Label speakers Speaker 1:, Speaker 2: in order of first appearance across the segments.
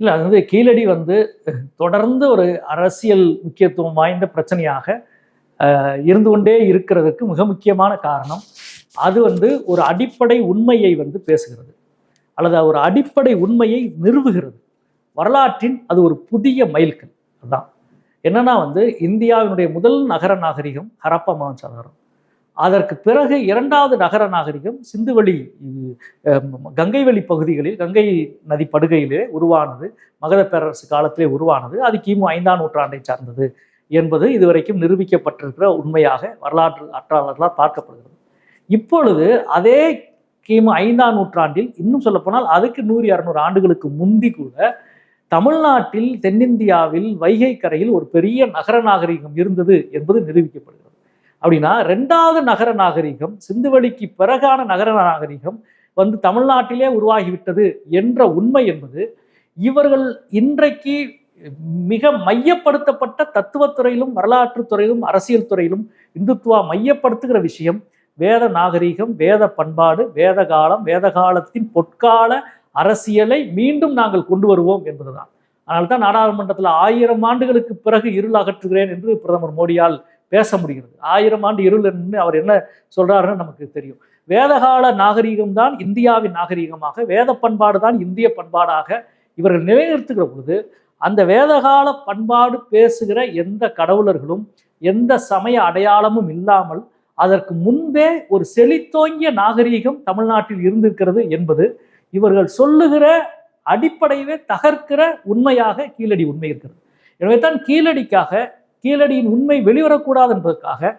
Speaker 1: இல்லை அது வந்து கீழடி வந்து தொடர்ந்து ஒரு அரசியல் முக்கியத்துவம் வாய்ந்த பிரச்சனையாக இருந்து கொண்டே இருக்கிறதுக்கு மிக முக்கியமான காரணம் அது வந்து ஒரு அடிப்படை உண்மையை வந்து பேசுகிறது. அல்லது ஒரு அடிப்படை உண்மையை நிறுவுகிறது. வரலாற்றின் அது ஒரு புதிய மைல்கல். அதுதான் என்னன்னா வந்து இந்தியாவினுடைய முதல் நகர நாகரிகம் ஹரப்பா மகாசாகரம் அதற்கு பிறகு இரண்டாவது நகர நாகரிகம் சிந்துவெளி அஹ், கங்கைவெளி பகுதிகளில் கங்கை நதி படுகையிலே உருவானது மகத பேரரசு காலத்திலே உருவானது அது கிமு ஐந்தாம் நூற்றாண்டை சார்ந்தது என்பது இதுவரைக்கும் நிரூபிக்கப்பட்டிருக்கிற உண்மையாக வரலாற்று அற்றாளர்களால் பார்க்கப்படுகிறது. இப்பொழுது அதே கிமு ஐந்தாம் நூற்றாண்டில் இன்னும் சொல்லப்போனால் அதுக்கு நூறு இரநூறு ஆண்டுகளுக்கு முந்தி கூட தமிழ்நாட்டில் தென்னிந்தியாவில் வைகை கரையில் ஒரு பெரிய நகர நாகரிகம் இருந்தது என்பது நிரூபிக்கப்படுகிறது. அப்படின்னா ரெண்டாவது நகர நாகரிகம் சிந்துவெளிக்கு பிறகான நகர நாகரிகம் வந்து தமிழ்நாட்டிலே உருவாகிவிட்டது என்ற உண்மை என்பது இவர்கள் இன்றைக்கு மிக மையப்படுத்தப்பட்ட தத்துவத்துறையிலும் வரலாற்று துறையிலும் அரசியல் துறையிலும் இந்துத்துவா மையப்படுத்துகிற விஷயம் வேத நாகரிகம் வேத பண்பாடு வேத காலம் வேத காலத்தின் பொற்கால அரசியலை மீண்டும் நாங்கள் கொண்டு வருவோம் என்பதுதான். அதனால்தான் நாடாளுமன்றத்தில் ஆயிரம் ஆண்டுகளுக்கு பிறகு இருள் அகற்றுகிறேன் என்று பிரதமர் மோடியால் பேச முடிகிறது. ஆயிரம் ஆண்டு இருள் என்று அவர் என்ன சொல்றாருன்னு நமக்கு தெரியும். வேதகால நாகரீகம் தான் இந்தியாவின் நாகரீகமாக வேத பண்பாடு தான் இந்திய பண்பாடாக இவர்கள் நிலைநிறுத்துகிற பொழுது அந்த வேதகால பண்பாடு பேசுகிற எந்த கடவுளர்களும் எந்த சமய அடையாளமும் இல்லாமல் அதற்கு முன்பே ஒரு செழித்தோங்கிய நாகரீகம் தமிழ்நாட்டில் இருந்திருக்கிறது என்பது இவர்கள் சொல்லுகிற அடிப்படையவே தகர்க்கிற உண்மையாக கீழடி உண்மை இருக்கிறது. எனவே தான் கீழடிக்காக கீழடியின் உண்மை வெளிவரக்கூடாது என்பதற்காக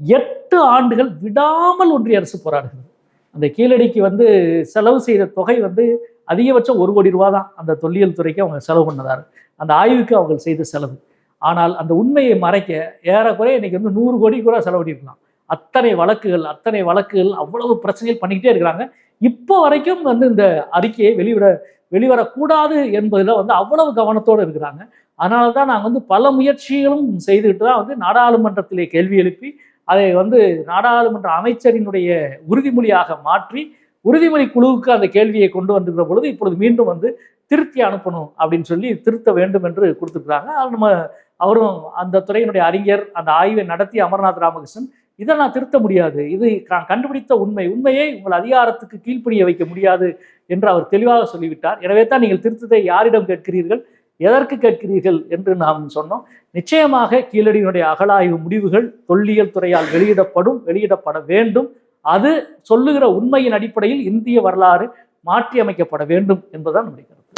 Speaker 1: எட்டு ஆண்டுகள் விடாமல் ஒன்றிய அரசு போராடுகிறது. அந்த கீழடிக்கு வந்து செலவு செய்த தொகை வந்து அதிகபட்சம் ஒரு கோடி ரூபா தான் அந்த தொல்லியல் துறைக்கு அவங்க செலவு பண்ணதாரு. அந்த ஆய்வுக்கு அவங்க செய்த செலவு. ஆனால் அந்த உண்மையை மறைக்க ஏறக்குறைய இன்னைக்கு வந்து நூறு கோடி கூட செலவிட்டிருக்கலாம் அத்தனை வழக்குகள் அத்தனை வழக்குகள் அவ்வளவு பிரச்சனைகள் பண்ணிக்கிட்டே இருக்கிறாங்க. இப்போ வரைக்கும் வந்து இந்த அறிக்கையை வெளிவிட வெளிவரக்கூடாது என்பதில் வந்து அவ்வளவு கவனத்தோடு இருக்கிறாங்க. அதனால தான் நாங்கள் வந்து பல முயற்சிகளும் செய்துக்கிட்டு தான் வந்து நாடாளுமன்றத்திலே கேள்வி எழுப்பி அதை வந்து நாடாளுமன்ற அமைச்சரினுடைய உறுதிமொழியாக மாற்றி உறுதிமொழி குழுவுக்கு அந்த கேள்வியை கொண்டு வந்திருக்கிற பொழுது இப்பொழுது மீண்டும் வந்து திருத்தி அனுப்பணும் அப்படின்னு சொல்லி திருத்த வேண்டும் என்று கொடுத்துருக்குறாங்க. நம்ம அவரும் அந்த துறையினுடைய அறிஞர் அந்த ஆய்வை நடத்தி அமர்நாத் ராமகிருஷ்ணன் இதை நான் திருத்த முடியாது. இது நான் கண்டுபிடித்த உண்மை. உண்மையை உங்கள் அதிகாரத்துக்கு கீழ்ப்படிய வைக்க முடியாது என்று அவர் தெளிவாக சொல்லிவிட்டார். எனவே தான் நீங்கள் திருத்தத்தை யாரிடம் கேட்கிறீர்கள்? எதற்கு கேட்கிறீர்கள் என்று நாம் சொன்னோம். நிச்சயமாக கீழடியினுடைய அகழாய்வு முடிவுகள் தொல்லியல் துறையால் வெளியிடப்படும் வெளியிடப்பட வேண்டும். அது சொல்லுகிற உண்மையின் அடிப்படையில் இந்திய வரலாறு மாற்றி அமைக்கப்பட வேண்டும் என்பதுதான் நம்முடைய கருத்து.